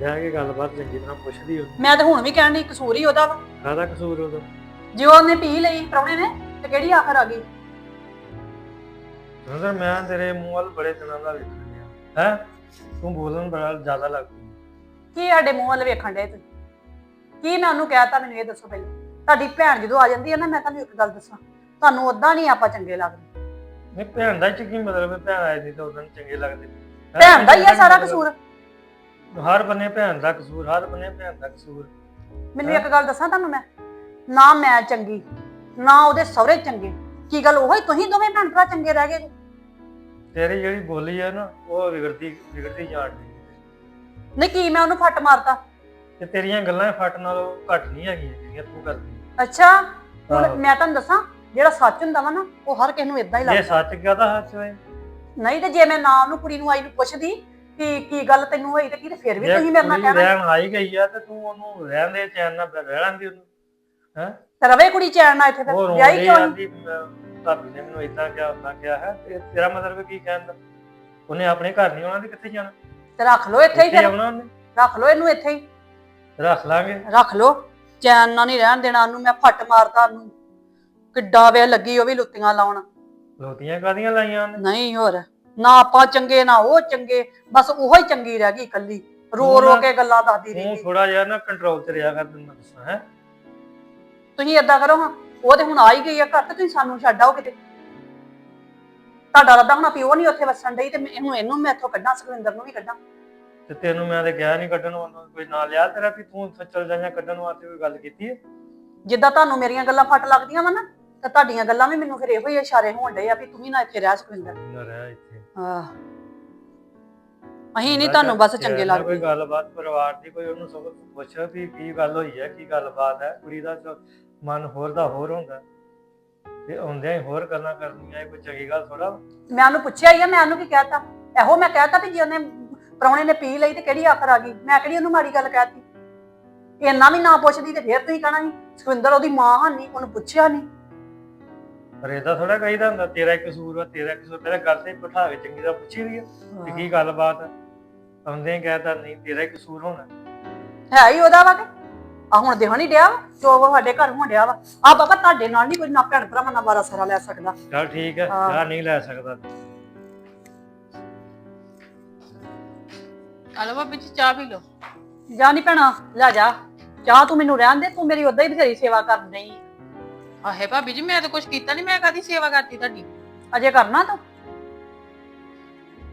ਜਾ ਕੇ ਗੱਲਬਾਤ ਚੰਗੀ ਤਰ੍ਹਾਂ ਪੁੱਛਦੀ ਉਹ ਮੈਂ ਤਾਂ ਹੁਣ ਵੀ ਕਹਿਣ ਦੀ ਕਸੂਰ ਹੀ ਉਹਦਾ ਵਾ। ਕਾਹਦਾ ਕਸੂਰ ਉਹਦਾ? ਜੇ ਉਹਨੇ ਪੀ ਲਈ ਪ੍ਰਾਹੁਣੇ ਨੇ ਤੇ ਕਿਹੜੀ ਆਖਰ ਆ ਗਈ? ਨਜ਼ਰ ਮੈਂ ਤੇਰੇ ਮੂੰਹ ਵੱਲ ਬੜੇ ਦਿਨਾਂ ਦਾ ਵੇਖਣ ਡਿਆ। ਹੈ? ਤੂੰ ਬੋਲਣ ਬੜਾ ਜ਼ਿਆਦਾ ਲੱਗਦੀ ਕੀ ਸਾਡੇ ਮੂੰਹ ਵੱਲ ਵੇਖਣ ਦੇ ਤੁਸੀਂ ਕੀ ਮੈਂ ਉਹਨੂੰ ਕਹਿਤਾ ਮੈਨੂੰ ਇਹ ਦੱਸੋ ਪਹਿਲਾਂ। ਤੁਹਾਡੀ ਭੈਣ ਜਦੋਂ ਆ ਜਾਂਦੀ ਹੈ ਨਾ ਮੈਂ ਤੁਹਾਨੂੰ ਇੱਕ ਗੱਲ ਦੱਸਾਂ। ਤੁਹਾਨੂੰ ਉਦਾਂ ਨਹੀਂ ਆਪਾਂ ਚੰਗੇ ਲੱਗਦੇ। ਨਹੀਂ ਭੈਣ ਦਾ ਚ ਕੀ ਮਤਲਬ ਹੈ? ਭੈਣ ਆਈ ਨਹੀਂ ਤਾਂ ਉਹਨਾਂ ਨੂੰ ਚੰਗੇ ਲੱਗਦੇ। ਹੈਂ? ਭੈਣ ਦਾ ਹੀ ਆ ਸਾਰਾ? ਕਸੂਰ। ਹਰ ਬੰਨੇ ਭੈਣ ਦਾ ਕਸੂਰ ਹਰ ਬੰਨੇ ਭੈਣ ਦਾ ਕਸੂਰ। ਮੈਨੂੰ ਇੱਕ ਗੱਲ ਦੱਸਾਂ ਤੁਹਾਨੂੰ ਮੈਂ? ਨਾ ਮੈਂ ਚੰਗੀ ਨਾ ਉਹਦੇ ਸਹੁਰੇ ਚੰਗੇ। ਕੀ ਗੱਲ ਉਹੀ ਤੁਸੀਂ ਦੋਵੇਂ ਭੈਣ ਭਰਾ ਚੰਗੇ ਰਹਿ ਗਏ ਜੀ? ਤੇਰੀ ਜਿਹੜੀ ਬੋਲੀ ਹੈ ਨਾ ਉਹ ਵਿਗੜਦੀ ਵਿਗੜਦੀ ਜਾਣ ਦੀ। ਨਹੀਂ ਕੀ ਮੈਂ ਉਹਨੂੰ ਫੱਟ ਮਾਰਤਾ? ਤੇ ਤੇਰੀਆਂ ਗੱਲਾਂ ਫੱਟ ਨਾਲੋਂ ਘੱਟ ਨਹੀਂ ਹੈਗੀਆਂ ਜਿਹੜੀਆਂ ਤੂੰ ਕਰਦੀ। ਅੱਛਾ ਹੁਣ ਆਹੋ। ਮੈਂ ਤੁਹਾਨੂੰ ਦੱਸਾਂ ਜਿਹੜਾ ਸੱਚ ਹੁੰਦਾ ਵਾ ਨਾ ਉਹ ਹਰ ਕਿਸੇ ਨੂੰ ਇਦਾਂ ਹੀ ਜੇ ਲੱਗਦਾ। ਸੱਚ ਕਹਦਾ ਹੱਥ ਹੋਏ ਨਹੀਂ ਤੇ ਜੇ ਮੈਂ ਨਾ ਉਹਨੂੰ ਕੁੜੀ ਨੂੰ ਆਈ ਨੂੰ ਪੁੱਛਦੀ ਕਿ ਕੀ ਗੱਲ ਤੈਨੂੰ ਹੋਈ ਤੇ ਕੀ ਤੇ ਫਿਰ ਵੀ ਜੇ ਤੁਸੀਂ ਮੇਰੇ ਨਾਲ ਕੁੜੀ ਕਹਿਣਾ। ਰਹਿਣ ਆਈ ਗਈ ਆ ਤੇ ਤੂੰ ਉਹਨੂੰ ਰਹਿਣ ਦੇ ਚੈਨ ਨਾਲ ਰਹਿ ਲੈਂਦੀ ਉਹਨੂੰ ਹੈ? ਤੇ ਰਵੇ ਕੁੜੀ ਚੈਨ ਨਾਲ ਇੱਥੇ ਫਿਰ। ਵਿਆਹੀ ਰੋਂਦੀ ਕਿਉਂ ਨਹੀਂ? ਆਂਦੀ ਭਾਬੀ ਨੇ ਮੈਨੂੰ ਇਦਾਂ ਕਿਹਾ ਉਦਾਂ ਕਿਹਾ ਹੈ ਤੇ ਤੇਰਾ ਮਤਲਬ ਕੀ ਕਹਿਣ ਦਾ? ਉਹਨੇ ਆਪਣੇ ਘਰ ਨਹੀਂ ਆਉਣਾ ਤੇ ਕਿੱਥੇ ਜਾਣਾ? ਤੇ ਰੱਖ ਲਓ ਇੱਥੇ ਹੀ ਫਿਰ। ਆਉਣਾ ਉਹਨੇ? ਰੱਖ ਲਓ ਇਹਨੂੰ ਇੱਥੇ ਹੀ। ਰੱਖ ਲਾਂਗੇ। ਰੱਖ ਲਓ। ਚੈਨ ਨਾਲ ਨਹੀਂ ਰਹਿਣ ਦੇਣਾ ਉਹਨੂੰ ਮੈਂ ਫੱਟ ਮਾਰਦਾ ਉਹਨੂੰ। ਕਿੱਡਾ ਵੇ ਲੱਗੀ ਉਹ ਵੀ ਲੁੱਤੀਆਂ ਲਾਉਣ। ਲੋਤੀਆਂ ਕਾਦੀਆਂ ਲਾਈਆਂ ਉਹਨੇ? ਨਹੀਂ ਹੋਰ ਨਾ ਆਪਾਂ ਚੰਗੇ ਨਾ ਉਹ ਚੰਗੇ ਬਸ ਉਹੋ ਹੀ ਚੰਗੀ ਰਹਿ ਗਈ ਇਕੱਲੀ। ਰੋ ਰੋ ਕੇ ਗੱਲਾਂ ਦੱਸਦੀ ਤੂੰ ਰਹੀ ਥੋੜਾ ਜਿਹਾ ਨਾ ਕੰਟਰੋਲ ਚ ਰਿਹਾ ਕਰ ਤੈਨੂੰ ਮੈਂ ਦੱਸਾਂ ਹੈ? ਤੁਸੀਂ ਏਦਾਂ ਕਰੋ ਹਾਂ ਉਹ ਤੇ ਹੁਣ ਆ ਹੀ ਗਈ ਆ ਘਰ ਤੇ ਤੁਸੀਂ ਸਾਨੂੰ ਛੱਡ ਆਓ ਕਿਤੇ। ਤੁਹਾਡਾ ਰੱਦਾ ਹੁਣ ਪਿਓ ਨਹੀਂ ਉੱਥੇ ਵਸਣ ਡਈ ਤੇ ਮੈਂ ਹੁਣ ਇਹਨੂੰ ਮੈਂ ਇੱਥੋਂ ਕੱਢਾਂ ਸੁਖਵਿੰਦਰ ਨੂੰ ਵੀ ਕੱਢਾਂ। ਤੇ ਤੈਨੂੰ ਮੈਂ ਤੇ ਕਿਹਾ ਨਹੀਂ ਕੱਢਣ ਵਾਲਾ ਕੋਈ ਨਾਲ ਲਿਆ ਤੇਰਾ ਵੀ ਤੂੰ ਉੱਥੇ ਚੱਲ ਜਾਈਆਂ ਕੱਢਣ ਵਾਸਤੇ ਕੋਈ ਗੱਲ ਕੀਤੀ ਹੈ? ਜਿੱਦਾਂ ਤੁਹਾਨੂੰ ਮੇਰੀਆਂ ਗੱਲਾਂ ਫੱਟ ਲੱਗਦੀਆਂ ਵਾ ਨਾ ਤਾਂ ਤੁਹਾਡੀਆਂ ਗੱਲਾਂ ਵੀ ਮੈਨੂੰ ਫਿਰ ਇਹੋ ਹੀ ਇਸ਼ਾਰੇ ਹੋਣ ਡਏ ਆ ਵੀ ਤੂੰ ਵੀ ਨਾ ਇੱਥੇ ਰਹਿ ਸੁਖਵਿੰਦਰ। ਨਾ ਰਹਿ ਇੱਥੇ। ਆਹ। ਅਹੀਂ ਨਹੀਂ ਤੁਹਾਨੂੰ ਬਸ ਚੰਗੇ ਕੋਈ ਲੱਗਦੇ। ਗੱਲਬਾਤ ਪਰਿਵਾਰ ਦੀ ਕੋਈ ਉਹਨੂੰ ਸਭ ਪੁੱਛ ਵੀ ਕੀ ਗੱਲ ਹੋਈ ਹੈ ਕੀ ਗੱਲਬਾਤ ਹੈ ਕੁੜੀ ਦਾ ਮਨ ਹੋਰ ਦਾ ਹੋਰ ਹੁੰਦਾ। ਤੇ ਆਉਂਦਿਆਂ ਹੀ ਹੋਰ ਗੱਲਾਂ ਕਰਨੀਆਂ ਇਹ ਕੋਈ ਚੰਗੀ ਗੱਲ ਥੋੜਾ ਮੈਂ ਉਹਨੂੰ ਪੁੱਛਿਆ ਹੀ ਆ ਮੈਂ ਉਹਨੂੰ ਕੀ ਕਹਿਤਾ? ਇਹੋ ਮੈਂ ਕਹਿਤਾ ਵੀ ਜੇ ਉਹਨੇ ਪ੍ਰਾਹੁਣੇ ਨੇ ਪੀ ਲਈ ਤੇ ਕਿਹੜੀ ਆਖਰ ਆ ਗਈ? ਮੈਂ ਕਿਹੜੀ ਉਹਨੂੰ ਮਾੜੀ ਗੱਲ ਕਹਿਤੀ? ਇੰਨਾ ਵੀ ਨਾ ਪੁੱਛਦੀ ਤੇ ਫੇਰ ਤੁਸੀਂ ਕਹਣਾ ਸੀ ਸੁਖਵਿੰਦਰ ਉਹਦੀ ਮਾਂ ਹਾਨੀ ਉਹਨੂੰ ਪੁੱਛਿਆ ਨਹੀਂ ਪਰ ਇਹਦਾ ਥੋੜਾ ਕਹੀਦਾ ਹੁੰਦਾ ਤੇਰਾ ਹੀ ਕਸੂਰ ਵਾ ਤੇਰਾ ਕਸੂਰ ਤੇਰਾ ਗੱਲ ਤੇ ਬਿਠਾ ਕੇ ਚੰਗੀ ਤਰ੍ਹਾਂ ਪੁੱਛੀ ਦੀ ਆ ਵੀ ਕੀ ਗੱਲਬਾਤ ਹੈ ਆਉਂਦਿਆਂ ਹੀ ਕਹਿਤਾ ਨਹੀਂ ਤੇਰਾ ਹੀ ਕਸੂਰ ਹੋਣਾ। ਹੈ ਹੀ ਉਹਦਾ ਵਾ ਕਿ? ਆ ਹੁਣ ਦੇਖੋ ਨਹੀਂ ਡਿਆ ਵਾ, ਜੋ ਵਾ ਸਾਡੇ ਘਰ ਹੋਣ ਡਿਆ ਵਾ। ਆ ਬਾਬਾ ਤੁਹਾਡੇ ਨਾਲ ਨਹੀਂ ਕੋਈ ਨਾ ਭੈਣ ਭਰਾ ਨਾ ਬਾਰਾ ਸਾਰਾ ਲੈ ਸਕਦਾ। ਚਲ ਠੀਕ ਹੈ ਹਾਂ। ਚਾਹ ਨਹੀਂ ਲੈ ਸਕਦਾ। ਆ ਲਓ ਭਾਬੀ ਜੀ ਚਾਹ ਪੀ ਲਓ। ਜਾ ਨਹੀਂ ਭੈਣਾ ਲੈ ਜਾ। ਚਾਹ ਤੂੰ ਮੈਨੂੰ ਰਹਿਣ ਦੇ ਤੂੰ ਮੇਰੀ ਉਦਾਂ ਹੀ ਬਥੇਰੀ ਸੇਵਾ ਕਰ ਨਹੀਂ ਆਹੇ ਭਾਬੀ ਜੀ ਮੈਂ ਤਾਂ ਕੁਝ ਕੀਤਾ ਨਹੀਂ ਮੈਂ ਕਾਦੀ ਸੇਵਾ ਕਰਤੀ ਤੁਹਾਡੀ? ਅਜੇ ਕਰਨਾ ਤੂੰ?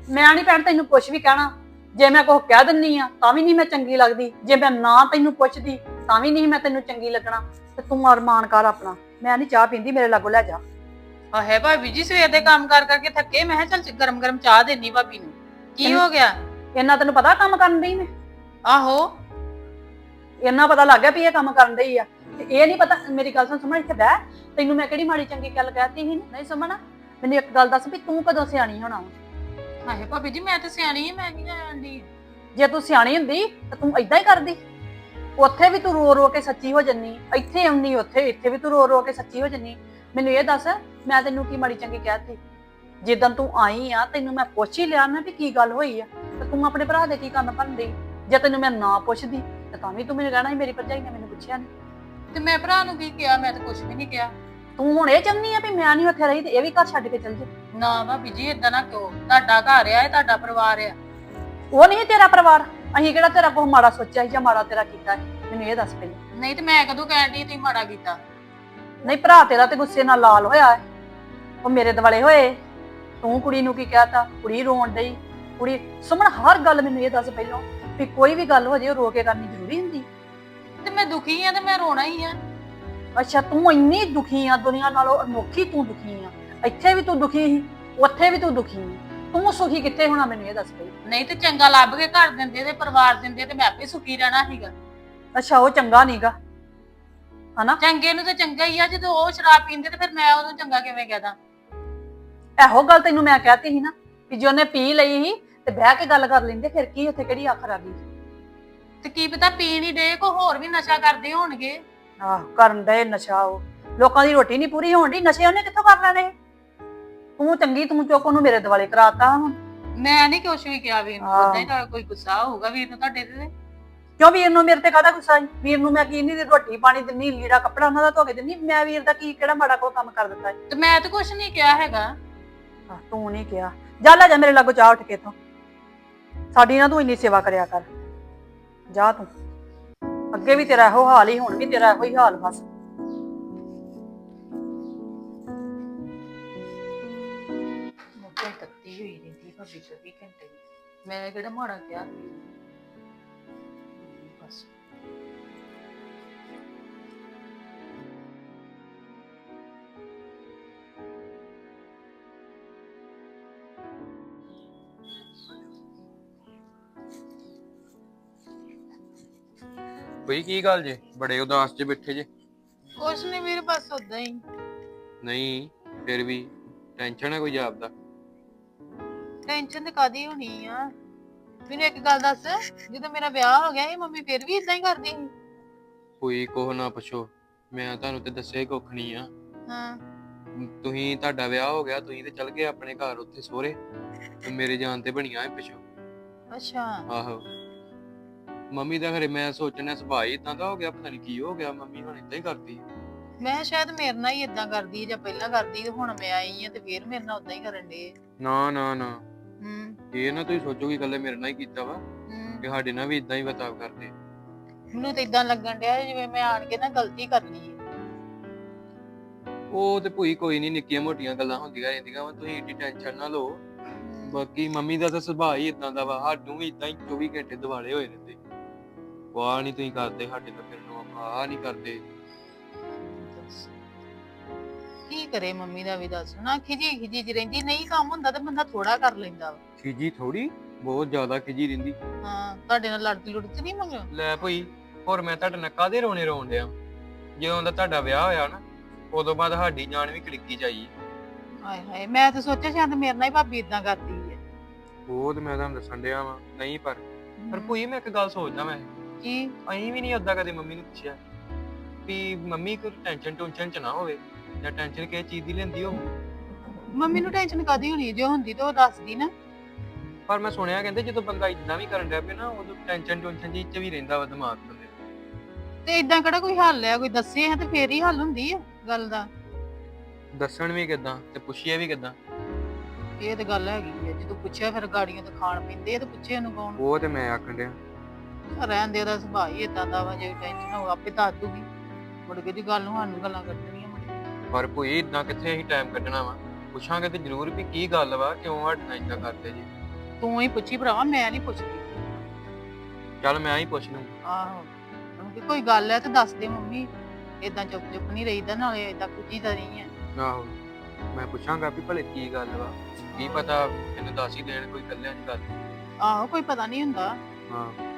ਮੈਂ ਨਹੀਂ ਭੈਣ ਤੈਨੂੰ ਕੁਝ ਵੀ ਕਹਿਣਾ। ਜੇ ਮੈਂ ਕੁਝ ਕਹਿ ਦਿੰਨੀ ਆ ਤਾਂ ਵੀ ਨਹੀਂ ਮੈਂ ਚੰਗੀ ਲੱਗਦੀ। ਜੇ ਮੈਂ ਨਾ ਤੈਨੂੰ ਪੁੱਛਦੀ ਤਾਂ ਵੀ ਨਹੀਂ ਮੈਂ ਤੈਨੂੰ ਚੰਗੀ ਲੱਗਣਾ। ਤੇ ਤੂੰ ਅਰਮਾਨ ਕਰ ਆਪਣਾ। ਮੈਂ ਨਹੀਂ ਚਾਹ ਪੀਂਦੀ ਮੇਰੇ ਲਾਗੋਂ ਲੈ ਜਾ। ਆਹੇ ਭਾਬੀ ਜੀ ਸਵੇਰ ਦੇ ਕੰਮ ਕਰ ਕਰਕੇ ਥੱਕੇ ਮੈਂ ਕਿਹਾ ਚੱਲ ਗਰਮ ਗਰਮ ਚਾਹ ਦੇਣੀ ਭਾਬੀ ਨੂੰ। ਕੀ ਹੋ ਗਿਆ? ਇੰਨਾ ਤੈਨੂੰ ਪਤਾ ਕੰਮ ਕਰਨ ਦੀ ਮੈਂ? ਆਹੋ। ਇੰਨਾ ਪਤਾ ਲੱਗ ਗਿਆ ਵੀ ਇਹ ਕੰਮ ਕਰਨ ਡਈ ਆ। ਤੇ ਇਹ ਨਹੀਂ ਪਤਾ ਮੇਰੀ ਗੱਲ ਸੁਣ ਸੁਮਣ ਇੱਥੇ ਬਹਿ। ਤੈਨੂੰ ਮੈਂ ਕਿਹੜੀ ਮਾੜੀ ਚੰਗੀ ਗੱਲ ਕਹਿਤੀ ਸੀ? ਨਹੀਂ ਸੁਮਣ ਮੈਨੂੰ ਇੱਕ ਗੱਲ ਦੱਸ ਵੀ ਤੂੰ ਕਦੋਂ ਸਿਆਣੀ ਹੋਣਾ? ਆਹੇ ਭਾਬੀ ਜੀ ਮੈਂ ਤਾਂ ਸਿਆਣੀ ਆ ਮੈਂ ਕੀ ਜਾਣਦੀ ਜੇ ਤੂੰ ਸਿਆਣੀ ਹੁੰਦੀ ਤਾਂ ਤੂੰ ਇਦਾਂ ਹੀ ਕਰਦੀ। ਉੱਥੇ ਵੀ ਤੂੰ ਰੋ ਰੋ ਕੇ ਸੱਚੀ ਹੋ ਜੰਨੀ। ਇੱਥੇ ਆਉਣੀ ਉੱਥੇ ਇੱਥੇ ਵੀ ਤੂੰ ਰੋ ਰੋ ਕੇ ਸੱਚੀ ਹੋ ਜੰਨੀ। ਮੈਨੂੰ ਇਹ ਦੱਸ ਮੈਂ ਤੈਨੂੰ ਕੀ ਮਾੜੀ ਚੰਗੀ ਕਹਿਤੀ? ਜਿੱਦਾਂ ਤੂੰ ਆਈ ਆ ਤੈਨੂੰ ਮੈਂ ਪੁੱਛ ਹੀ ਲਿਆ ਨਾ ਵੀ ਕੀ ਗੱਲ ਹੋਈ ਆ? ਤੇ ਤੂੰ ਆਪਣੇ ਭਰਾ ਦੇ ਕੀ ਕੰਨ ਭੰਦੀ ਜੇ ਤੈਨੂੰ ਮੈਂ ਨਾ ਪੁੱਛਦੀ ਤਾਂ ਤਾਂ ਵੀ ਤੂੰ ਮੈਨੂੰ ਕਹਿਣਾ ਸੀ ਮੇਰੀ ਭਰਜਾਈ ਨੇ ਮੈਨੂੰ ਪੁੱਛਿਆ ਨਹੀਂ ਤੇ ਮੈਂ ਭਰਾ ਨੂੰ ਕੀ ਕਿਹਾ? ਮੈਂ ਤਾਂ ਕੁਝ ਵੀ ਨਹੀਂ ਕਿਹਾ। ਤੂੰ ਹੁਣ ਇਹ ਚਾਹੁੰਦੀ ਆ ਵੀ ਮੈਂ ਨਹੀਂ ਉੱਥੇ ਰਹੀ ਤੇ ਇਹ ਵੀ ਘਰ ਛੱਡ ਕੇ ਚੱਲ ਜੇ ਨਾ ਭਾਬੀ ਜੀ ਇਦਾਂ ਨਾ ਕਿਉਂ ਤੁਹਾਡਾ ਘਰ ਆ ਇਹ ਤੁਹਾਡਾ ਪਰਿਵਾਰ ਆ। ਉਹ ਨਹੀਂ ਤੇਰਾ ਪਰਿਵਾਰ। ਅਸੀਂ ਕਿਹੜਾ ਤੇਰਾ ਕੋਈ ਮਾੜਾ ਸੋਚਿਆ ਸੀ ਜਾਂ ਮਾੜਾ ਤੇਰਾ ਕੀਤਾ ਸੀ? ਮੈਨੂੰ ਇਹ ਦੱਸ ਪਹਿਲਾਂ। ਨਹੀਂ ਤੇ ਮੈਂ ਕਦੋਂ ਕਹਿਣ ਦੀ ਤੁਸੀਂ ਮਾੜਾ ਕੀਤਾ? ਨਹੀਂ ਭਰਾ ਤੇਰਾ ਤੇ ਗੁੱਸੇ ਨਾਲ ਲਾਲ ਹੋਇਆ ਹੈ। ਉਹ ਮੇਰੇ ਦਿਵਾਲੇ ਹੋਏ। ਤੂੰ ਕੁੜੀ ਨੂੰ ਕੀ ਕਹਿਤਾ? ਕੁੜੀ ਰੋਣ ਡਈ। ਕੁੜੀ ਸੁਮਨ ਹਰ ਗੱਲ ਮੈਨੂੰ ਇਹ ਦੱਸ ਪਹਿਲਾਂ ਵੀ ਕੋਈ ਵੀ ਗੱਲ ਹੋ ਜੇ ਉਹ ਰੋ ਕੇ ਕਰਨੀ ਜ਼ਰੂਰੀ ਤੇ ਮੈਂ ਦੁਖੀ ਆ ਤੇ ਮੈਂ ਰੋਣਾ ਹੀ ਆ। ਅੱਛਾ ਤੂੰ ਇੰਨੀ ਦੁਖੀ ਆ ਦੁਨੀਆ ਨਾਲੋਂ ਅਨੋਖੀ ਤੂੰ ਦੁਖੀ ਆ। ਇੱਥੇ ਵੀ ਤੂੰ ਦੁਖੀ ਸੀ ਉੱਥੇ ਵੀ ਤੂੰ ਦੁਖੀ ਸੀ। ਤੂੰ ਸੁਖੀ ਕਿੱਥੇ ਹੋਣਾ ਮੈਨੂੰ ਇਹ ਦੱਸ ਪਹਿਲਾਂ ਨਹੀਂ ਤੇ ਚੰਗਾ ਲੱਭ ਕੇ ਘਰ ਦਿੰਦੇ ਤੇ ਪਰਿਵਾਰ ਦਿੰਦੇ ਤੇ ਮੈਂ ਆਪੇ ਸੁਖੀ ਰਹਿਣਾ ਸੀਗਾ। ਅੱਛਾ ਉਹ ਚੰਗਾ ਨਹੀਂਗਾ ਹਨਾ? ਚੰਗੇ ਨੂੰ ਤਾਂ ਚੰਗਾ ਹੀ ਆ ਜਦੋਂ ਉਹ ਸ਼ਰਾਬ ਪੀਂਦੇ ਤੇ ਫਿਰ ਮੈਂ ਉਹਨੂੰ ਚੰਗਾ ਕਿਵੇਂ ਕਹਦਾ ਇਹੋ ਗੱਲ ਤੈਨੂੰ ਮੈਂ ਕਹਿਤੀ ਸੀ ਨਾ ਕਿ ਜੇ ਉਹਨੇ ਪੀ ਲਈ ਸੀ ਤੇ ਬਹਿ ਕੇ ਗੱਲ ਕਰ ਲੈਂਦੇ ਫਿਰ ਕੀ ਉੱਥੇ ਕਿਹੜੀ ਆਖਰ ਆ ਗਈ ਤੇ ਕੀ ਪਤਾ ਪੀਣ ਹੀ ਡੇ ਕੋ ਹੋਰ ਵੀ ਨਸ਼ਾ ਕਰਦੇ ਹੋਣਗੇ। ਆਹ ਕਰਨ ਦੇ ਨਸ਼ਾ ਉਹ। ਲੋਕਾਂ ਦੀ ਰੋਟੀ ਨਹੀਂ ਪੂਰੀ ਹੋਣ ਦੀ ਨਸ਼ੇ ਉਹਨੇ ਕਿੱਥੋਂ ਕਰ ਲੈਣੇ? ਤੂੰ ਚੰਗੀ ਤੂੰ ਚੁੱਕ ਉਹਨੂੰ ਮੇਰੇ ਦਿਵਾਲੇ ਕਰਾਤਾ ਹੁਣ। ਮੈਂ ਨਹੀਂ ਕੁਛ ਵੀ ਕਿਹਾ ਵੀਰ ਨੂੰ ਹਾਂ। ਉਦਾਂ ਹੀ ਤਾਂ ਕੋਈ ਗੁੱਸਾ ਹੋਊਗਾ ਵੀਰ ਨੂੰ ਤੁਹਾਡੇ ਤੇ। ਕਿਉਂ ਵੀਰ ਨੂੰ ਮੇਰੇ ਤੇ ਕਾਹਦਾ ਗੁੱਸਾ ਸੀ? ਵੀਰ ਨੂੰ ਮੈਂ ਕੀ ਨਹੀਂ ਰੋਟੀ ਪਾਣੀ ਦਿੰਨੀ ਲੀੜਾ ਕੱਪੜਾ ਉਹਨਾਂ ਦਾ ਧੋ ਕੇ ਦਿੰਨੀ ਮੈਂ ਵੀਰ ਦਾ ਕੀ ਕਿਹੜਾ ਮਾੜਾ ਕੋਈ ਕੰਮ ਕਰ ਦਿੱਤਾ ਹੈ ਤੇ ਮੈਂ ਤਾਂ ਕੁਛ ਨਹੀਂ ਕਿਹਾ ਹੈਗਾ। ਆਹ, ਤੂੰ ਨਹੀਂ ਕਿਹਾ। ਜਾ ਲੈ ਜਾ ਮੇਰੇ ਲਾਗੋ ਚਾਹ ਉੱਠ ਕੇ ਇੱਥੋਂ। ਸਾਡੀ ਨਾ ਤੂੰ ਇੰਨੀ ਸੇਵਾ ਕਰਿਆ ਕਰ। ਜਾ ਤੂੰ। ਅੱਗੇ ਵੀ ਤੇਰਾ ਇਹੋ ਹਾਲ ਹੀ, ਹੁਣ ਵੀ ਤੇਰਾ ਇਹੋ ਹੀ ਹਾਲ ਬਸ। ਮੁੱਕੇ ਤੱਤੀ ਹੋਈ ਰਹਿੰਦੀ ਭਾਬੀ 24 ਘੰਟੇ। ਮੈਂ ਕਿਹੜਾ ਮਾੜਾ ਕਿਹਾ? ਬਈ ਕੀ ਗੱਲ ਜੇ? ਬੜੇ ਉਦਾਸ ਜੇ ਬੈਠੇ ਜੇ। ਕੁਛ ਨਹੀਂ ਵੀਰ ਬਸ ਉਦਾਂ ਹੀ। ਨਹੀਂ ਫਿਰ ਵੀ ਟੈਨਸ਼ਨ ਹੈ ਕੋਈ ਜਾਪਦਾ ਟੈਨਸ਼ਨ ਤੇ ਕਾਦੀ ਹੋਣੀ ਆ? ਮੈਨੂੰ ਇੱਕ ਗੱਲ ਦੱਸ ਜਦੋਂ ਮੇਰਾ ਵਿਆਹ ਹੋ ਗਿਆ ਇਹ ਮੰਮੀ ਫਿਰ ਵੀ ਇਦਾਂ ਹੀ ਕਰਦੀ ਸੀ? ਕੋਈ ਕੋਹ ਨਾ ਪੁੱਛੋ ਮੈਂ ਤੁਹਾਨੂੰ ਤੇ ਦੱਸਿਆ ਹੀ ਕੁੱਖ ਨਹੀਂ ਆ। ਹਾਂ। ਤੁਸੀਂ ਤੁਹਾਡਾ ਵਿਆਹ ਹੋ ਗਿਆ ਤੁਸੀਂ ਤੇ ਚਲ ਗਏ ਆਪਣੇ ਘਰ ਉੱਥੇ ਸੋਹਰੇ। ਤੇ ਮੇਰੇ ਜਾਣ ਤੇ ਬਣੀਆਂ ਇਹ ਪਿਛੋ। ਅੱਛਾ। ਆਹੋ। ਮੰਮੀ ਦਾ ਘਰੇ ਮੈਂ ਸੋਚਣਾ ਸੁਭਾਅ ਹੀ ਇਦਾਂ ਦਾ ਹੋ ਗਿਆ ਪਤਾ ਨਹੀਂ ਕੀ ਹੋ ਗਿਆ ਮੰਮੀ ਹੁਣ ਇਦਾਂ ਹੀ ਕਰਦੀ ਮੈਂ ਕਿਹਾ ਸ਼ਾਇਦ ਮੇਰੇ ਨਾਲ ਹੀ ਇਦਾਂ ਕਰਦੀ ਜਾਂ ਪਹਿਲਾਂ ਕਰਦੀ ਤੇ ਹੁਣ ਮੈਂ ਆਈ ਆ ਤੇ ਫਿਰ ਮੇਰੇ ਨਾਲ ਉਦਾਂ ਹੀ ਕਰਨ ਦੇ ਨਾ ਨਾ ਨਾ। ਹੂੰ। ਇਹ ਨਾ ਤੁਸੀਂ ਸੋਚੋ ਕਿ ਇਕੱਲੇ ਮੇਰੇ ਨਾਲ ਹੀ ਕੀਤਾ ਵਾ ਕਿ ਸਾਡੇ ਨਾਲ ਵੀ ਇਦਾਂ ਹੀ ਵਰਤਾਵ ਕਰਦੇ ਮੈਨੂੰ ਤਾਂ ਇਦਾਂ ਲੱਗਣ ਡਿਆ ਜਿਵੇਂ ਮੈਂ ਆਣ ਕੇ ਨਾ ਗਲਤੀ ਕਰ ਲਈ ਹੈ ਉਹ ਤੇ ਭੂਈ ਕੋਈ ਨਹੀਂ ਨਿੱਕੀਆਂ ਮੋਟੀਆਂ ਗੱਲਾਂ ਹੁੰਦੀਆਂ ਰਹਿੰਦੀਆਂ ਵਾ ਤੁਸੀਂ ਏਡੀ ਟੈਨਸ਼ਨ ਨਾ ਲਓ। ਬਾਕੀ ਮੰਮੀ ਦਾ ਤਾਂ ਸੁਭਾਅ ਹੀ ਇਦਾਂ ਦਾ ਵਾ ਸਾਨੂੰ ਵੀ ਇਦਾਂ ਹੀ 24 ਘੰਟੇ ਦਿਵਾਲੇ ਹੋਏ ਰਹਿੰਦੇ। ਵਾਹ ਨਹੀਂ ਤੁਸੀਂ ਕਰਦੇ ਸਾਡੇ ਨਾਲ ਫਿਰ ਨੂੰ ਆਹ ਨਹੀਂ ਕਰਦੇ। ਕੀ ਕਰੇ ਮੰਮੀ ਦਾ ਵੀ ਦੱਸ ਨਾ ਖਿਜੀ ਖਿਜੀ ਜੀ ਰਹਿੰਦੀ ਨਹੀਂ ਕੰਮ ਹੁੰਦਾ ਤਾਂ ਬੰਦਾ ਥੋੜਾ ਕਰ ਲੈਂਦਾ ਵਾ। ਖਿਜੀ ਥੋੜੀ ਬਹੁਤ ਜ਼ਿਆਦਾ ਖਿਜੀ ਰਹਿੰਦੀ। ਹਾਂ ਤੁਹਾਡੇ ਨਾਲ ਲੜਦੀ ਲੁੜਦੀ ਨਹੀਂ ਮੰਗੋ ਲੈ ਭਈ ਹੋਰ ਮੈਂ ਤੁਹਾਡੇ ਨਾਲ ਕਾਦੇ ਰੋਣੇ ਰੋਣ ਡਿਆ? ਜਦੋਂ ਦਾ ਤੁਹਾਡਾ ਵਿਆਹ ਹੋਇਆ ਨਾ ਉਦੋਂ ਬਾਅਦ ਸਾਡੀ ਜਾਨ ਵੀ ਖਿੜਕੀ ਜਾਈ ਹਾਏ ਹਾਏ ਮੈਂ ਤਾਂ ਸੋਚਿਆ ਸ਼ਾਇਦ ਮੇਰੇ ਨਾਲ ਹੀ ਭਾਬੀ ਇਦਾਂ ਕਰਦੀ ਹੈ ਉਹ ਤੇ ਮੈਂ ਤੁਹਾਨੂੰ ਦੱਸਣ ਡਿਆ ਵਾਂ ਨਹੀਂ ਪਰ ਪਰ ਭੂਈ ਮੈਂ ਇੱਕ ਗੱਲ ਸੋਚਦਾ ਮੈਂ ਕੀ ਅਸੀਂ ਵੀ ਨਹੀਂ ਓਦਾਂ ਕਦੇ ਮੰਮੀ ਨੂੰ ਪੁੱਛਿਆ ਵੀ ਮੰਮੀ ਕੋਈ ਟੈਨਸ਼ਨ ਟੁਨਸ਼ਨ ਚ ਨਾ ਹੋਵੇ ਜਾਂ ਟੈਨਸ਼ਨ ਕਿਸੇ ਚੀਜ਼ ਦੀ ਲੈਂਦੀ ਹੋਵੇ। ਮੰਮੀ ਨੂੰ ਟੈਨਸ਼ਨ ਕਾਦੀ ਹੋਣੀ ਜੋ ਹੁੰਦੀ ਤਾਂ ਉਹ ਦੱਸਦੀ ਨਾ। ਪਰ ਮੈਂ ਸੁਣਿਆ ਕਹਿੰਦੇ ਜਦੋਂ ਬੰਦਾ ਇਦਾਂ ਵੀ ਕਰਨ ਡਿਆ ਪਿਆ ਨਾ ਉਦੋਂ ਟੈਨਸ਼ਨ ਟੁਨਸ਼ਨ ਜੀ ਚ ਵੀ ਰਹਿੰਦਾ ਵਾ ਦਿਮਾਗ ਬੰਦੇ ਦਾ। ਤੇ ਇਦਾਂ ਕਿਹੜਾ ਕੋਈ ਹੱਲ ਹੈ ਕੋਈ ਦੱਸੇ ਹੈ ਤੇ ਫੇਰ ਹੀ ਹੱਲ ਹੁੰਦੀ ਹੈ ਗੱਲ ਦਾ। ਦੱਸਣ ਵੀ ਕਿਦਾਂ ਤੇ ਪੁੱਛਿਆ ਵੀ ਕਿਦਾਂ। ਇਹ ਤੇ ਗੱਲ ਹੈਗੀ ਹੈ ਜਦੋਂ ਪੁੱਛਿਆ ਫਿਰ ਗਾੜੀਆਂ ਤੇ ਖਾਣ ਪੈਂਦੇ ਆ ਤੇ ਪੁੱਛੇ ਉਹਨੂੰ ਕੌਣ। ਉਹ ਤੇ ਮੈਂ ਆਖਣ ਡਿਆ। ਰਹਿਣ ਦੇ ਉਹਦਾ ਸੁਭਾਅ ਹੀ ਇਦਾਂ ਦਾ ਵਾ ਜੇ ਟੈਨਸ਼ਨ ਹੋ ਆਪੇ ਦੱਸ ਦੂਗੀ। ਮੁੜ ਕੇ ਦੀ ਗੱਲ ਨੂੰ ਸਾਨੂੰ ਗੱਲਾਂ ਕੱਢਣੀਆਂ ਮੁੜ ਕੇ। ਪਰ ਭੂਈ ਇਦਾਂ ਕਿੱਥੇ ਅਸੀਂ ਟਾਈਮ ਕੱਢਣਾ ਵਾ? ਪੁੱਛਾਂਗੇ ਤੇ ਜ਼ਰੂਰ ਵੀ ਕੀ ਗੱਲ ਵਾ ਕਿਉਂ ਨਾਲ ਇਦਾਂ ਕਰਦੇ ਜੀ? ਤੂੰ ਹੀ ਪੁੱਛੀ ਭਰਾ ਮੈਂ ਨਹੀਂ ਪੁੱਛਦੀ। ਚੱਲ ਮੈਂ ਹੀ ਪੁੱਛ ਲੂੰ। ਆਹੋ ਉਹਨੂੰ ਕਿ ਕੋਈ ਗੱਲ ਹੈ ਤੇ ਦੱਸ ਦੇ ਮੰਮੀ। ਇਦਾਂ ਚੁੱਪ ਚੁੱਪ ਨਹੀਂ ਰਹੀਦਾ ਨਾਲੇ ਇਦਾਂ ਕੁੱਜੀ ਤਾਂ ਨਹੀਂ ਹੈ। ਆਹੋ ਮੈਂ ਪੁੱਛਾਂਗਾ ਵੀ ਭਲੇ ਕੀ ਗੱਲ ਵਾ? ਕੀ ਪਤਾ ਇਹਨੂੰ ਦੱਸ ਹੀ ਦੇਣ ਕੋਈ ਕੱਲਿਆਂ ਦੀ ਗੱਲ। ਆਹੋ ਕੋਈ ਪਤਾ ਨਹੀਂ ਹੁੰਦਾ। ਹਾਂ।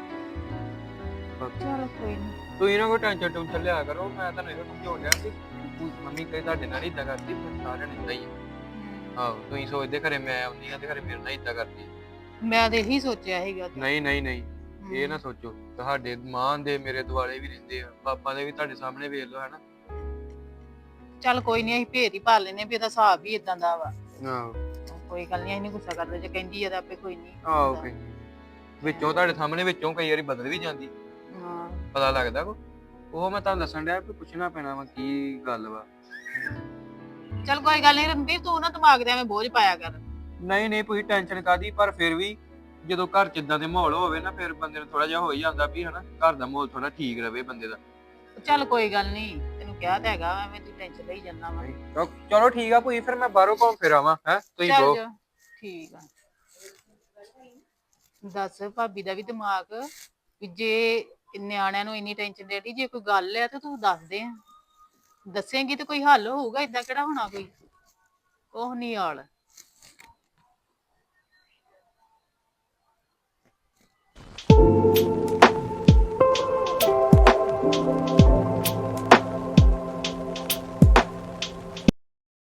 ਚਲ ਕੋਈ ਨਹੀਂ ਤੁਸੀਂ ਨਾ ਕੋਈ ਟੈਨਸ਼ਨ ਟੁਨਸ਼ਨ ਲਿਆ ਕਰੋ ਮੈਂ ਤੁਹਾਨੂੰ ਇਹੋ ਸਮਝਾਉਣ ਡਿਆ ਤੂੰ- ਮੰਮੀ ਕਹੇ ਤੁਹਾਡੇ ਨਾਲ ਇਦਾਂ ਕਰਦੀ ਮੈਂ ਸਾਰਿਆਂ ਨਾਲ ਇਦਾਂ ਹੀ ਆ। ਆਹੋ ਤੁਸੀਂ ਸੋਚਦੇ ਘਰੇ ਮੈਂ ਆਉਂਦੀ ਆ ਤੇ ਘਰੇ ਮੇਰੇ ਨਾਲ ਇਦਾਂ ਕਰਦੀ। ਮੈਂ ਤੇ ਇਹੀ ਸੋਚਿਆ ਸੀਗਾ। ਨਹੀਂ ਨਹੀਂ ਨਹੀਂ ਇਹ ਨਾ ਸੋਚੋ ਤੁਹਾਡੇ ਮਾਂ ਦੇ ਮੇਰੇ ਦੁਆਲੇ ਵੀ ਰਹਿੰਦੇ ਆ ਪਾਪਾ ਦੇ ਵੀ ਤੁਹਾਡੇ ਸਾਹਮਣੇ ਵੇਖ ਲਓ ਹਨਾ। ਚੱਲ ਕੋਈ ਨਹੀਂ ਅਸੀਂ ਭੇਦ ਹੀ ਪਾ ਲੈਨੇ ਵੀ ਇਹਦਾ ਹਿਸਾਬ ਹੀ ਇਦਾਂ ਦਾ ਵਾ। ਆਹੋ। ਕੋਈ ਗੱਲ ਨਹੀਂ ਅਸੀਂ ਨੀ ਗੁੱਸਾ ਕਰਦੇ ਜੇ ਕਹਿੰਦੀ ਆ ਤਾਂ ਆਪੇ ਕੋਈ ਨਹੀਂ ਆਹੋ ਓਕੇ ਵਿੱਚੋਂ ਤੁਹਾਡੇ ਸਾਹਮਣੇ ਵਿੱਚੋਂ ਕਈ ਵਾਰੀ ਬਦਲ ਵੀ ਜਾਂਦੀ। ਪਤਾ ਲੱਗਦਾ ਕੋ। ਉਹ ਮੈਂ ਤੁਹਾਨੂੰ ਦੱਸਣ ਡਿਆ ਵੀ ਪੁੱਛਣਾ ਪੈਣਾ ਵਾ ਕੀ ਗੱਲ ਵਾ। ਚੱਲ ਕੋਈ ਗੱਲ ਨਹੀਂ ਰਣਬੀਰ ਤੂੰ ਨਾ ਦਿਮਾਗ ਦੇ ਐਵੇਂ ਬੋਝ ਪਾਇਆ ਕਰ। ਨਹੀਂ ਨਹੀਂ ਕੋਈ ਟੈਨਸ਼ਨ ਕਾਦੀ ਪਰ ਫਿਰ ਵੀ ਜਦੋਂ ਘਰ ਚ ਇਦਾਂ ਦੇ ਮਾਹੌਲ ਹੋਵੇ ਨਾ ਫਿਰ ਬੰਦੇ ਨੂੰ ਥੋੜਾ ਜਿਹਾ ਹੋ ਹੀ ਜਾਂਦਾ ਵੀ ਹਨਾ ਘਰ ਦਾ ਮਾਹੌਲ ਥੋੜਾ ਠੀਕ ਰਵੇ ਬੰਦੇ ਦਾ। ਚੱਲ ਕੋਈ ਗੱਲ ਨਹੀਂ ਤੈਨੂੰ ਕਿਹਾ ਤਾਂ ਹੈਗਾ ਐਵੇਂ ਤੂੰ ਟੈਨਸ਼ਨ ਲਈ ਜਾਂਦਾ ਵਾ। ਚਲੋ- ਚਲੋ ਠੀਕ ਆ ਭੂਈ ਫਿਰ ਮੈਂ ਬਾਹਰੋਂ ਘੁੰਮ ਫਿਰ ਆਵਾਂ ਹੈ ਤੁਸੀਂ ਚੱਲ ਜਾ ਠੀਕ ਆ। ਦੱਸ ਭਾਬੀ ਦਾ ਵੀ ਦਿਮਾਗ ਵੀ ਜੇ ਨਿਆਣਿਆਂ ਨੂੰ ਇੰਨੀ ਟੈਨਸ਼ਨ ਦੇਦੀ ਜੇ ਕੋਈ ਗੱਲ ਹੈ ਤਾਂ ਤੂੰ ਦੱਸ ਦੇ ਦੱਸੇਂਗੀ ਤੇ ਕੋਈ ਹੱਲ ਹੋਊਗਾ ਇਦਾਂ ਕਿਹੜਾ ਹੋਣਾ ਕੋਈ? ਉਹ ਨਹੀਂ ਹਾਲ।